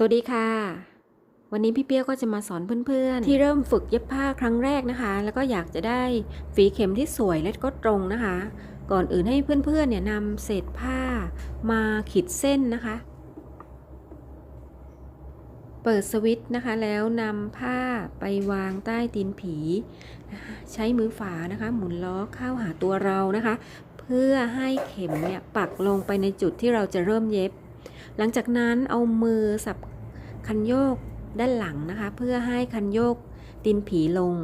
สวัสดีค่ะ วันนี้พี่เปี้ยก็จะมาสอนเพื่อนๆ ที่เริ่มฝึกเย็บผ้าครั้งแรกนะคะ แล้วก็อยากจะได้ฝีเข็มที่สวยและก็ตรงนะคะ ก่อนอื่นให้เพื่อนๆเนี่ยนำเศษผ้ามาขีดเส้นนะคะ เปิดสวิตช์นะคะแล้วนำผ้าไปวางใต้ตีนผี ใช้มือฝานะคะ หมุนล้อเข้าหาตัวเรานะคะ เพื่อให้เข็มเนี่ยปักลงไปในจุดที่เราจะเริ่มเย็บ หลังจากนั้นเอามือสับคันโยกด้านหลังนะคะ เพื่อให้คันโยกตีนผีลง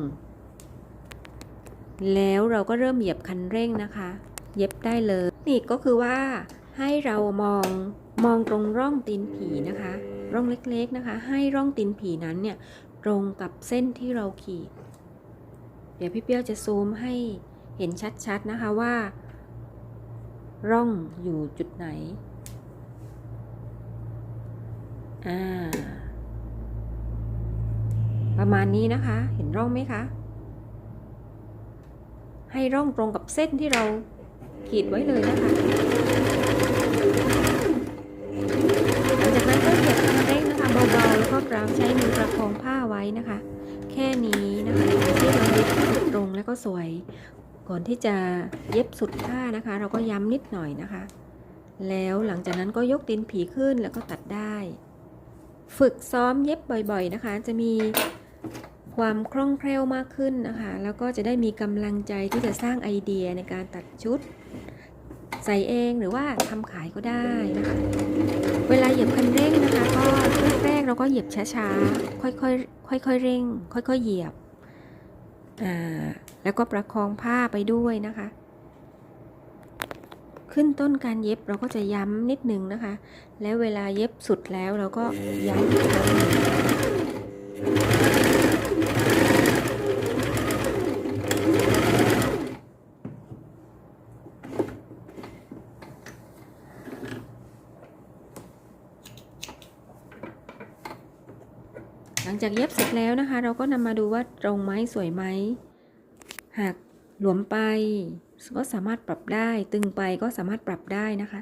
แล้วเราก็เริ่มเหยียบคันเร่งนะคะ เย็บได้เลยนี่ก็คือว่าให้เรามองมองตรงร่องตีนผีนะคะ ร่องเล็กๆนะคะ ให้ร่องตีนผีนั้นเนี่ยตรงกับเส้นที่เราขีด เดี๋ยวพี่เปี้ยวจะซูมให้เห็นชัดๆนะคะว่า ร่องอยู่จุดไหน อ่า ประมาณนี้นะคะ เห็นร่องไหมคะ ให้ร่องตรงกับเส้นที่เราขีดไว้เลยนะคะหลังจากนั้นก็เหยียบคันเร่งนะคะเบาๆแล้วก็กราวใช้มือประคองผ้าไว้นะคะ แค่นี้นะคะที่เราเย็บตรงแล้วก็สวย ก่อนที่จะเย็บสุดผ้านะคะ เราก็ย้ำนิดหน่อยนะคะแล้วหลังจากนั้นก็ยกตีนผีขึ้นแล้วก็ตัดได้ ฝึกซ้อมเย็บบ่อยๆนะคะ จะมีความคล่องแคล่วมากขึ้นนะคะ แล้วก็จะได้มีกำลังใจที่จะสร้างไอเดียในการตัดชุด ใส่เองหรือว่าทำขายก็ได้นะคะ เวลาเหยียบคันเร่งนะคะ ก็แรกๆเราก็เหยียบช้าๆ ค่อยๆ ค่อยๆ เร่ง ค่อยๆ เหยียบ อ่า แล้วก็ประคองผ้าไปด้วยนะคะ ขึ้นต้นการเย็บเราก็จะย้ำนิดนึงนะคะ แล้วเวลาเย็บสุดแล้วเราก็ย้ำอีกครั้งหนึ่งหลังจากเย็บเสร็จแล้วนะคะ เราก็นำมาดูว่าตรงไหมสวยไหม หากหลวมไป ก็สามารถปรับได้ตึงไปก็สามารถปรับได้นะคะ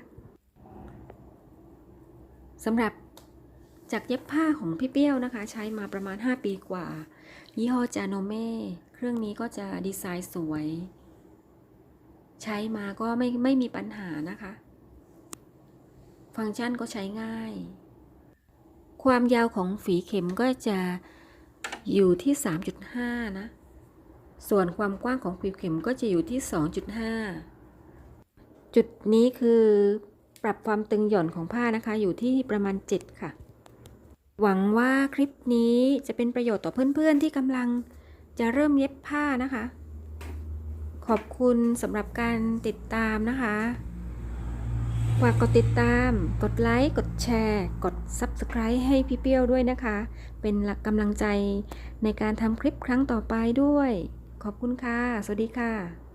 สำหรับจากเย็บผ้าของพี่เปี้ยวนะคะ ใช้มาประมาณ 5 ปีกว่า ยี่ห้อจาโนเม่เครื่องนี้ก็จะดีไซน์สวย ใช้มาก็ไม่ไม่มีปัญหานะคะ ฟังก์ชันก็ใช้ง่าย ความยาวของฝีเข็มก็จะอยู่ที่ 3.5 นะ ส่วนความกว้างของฝีเข็มก็จะอยู่ที่ 2.5 จุดนี้คือปรับความตึงหย่อนของผ้านะคะอยู่ที่ประมาณ 7 ค่ะ หวังว่าคลิปนี้จะเป็นประโยชน์ต่อเพื่อนๆที่กำลังจะเริ่มเย็บผ้านะคะ ขอบคุณสำหรับการติดตามนะคะฝากกดติดตาม กดไลค์ กดแชร์ กด Subscribe ให้พี่เปี้ยวด้วยนะคะ เป็นกำลังใจในการทำคลิปครั้งต่อไปด้วย ขอบคุณค่ะ สวัสดีค่ะ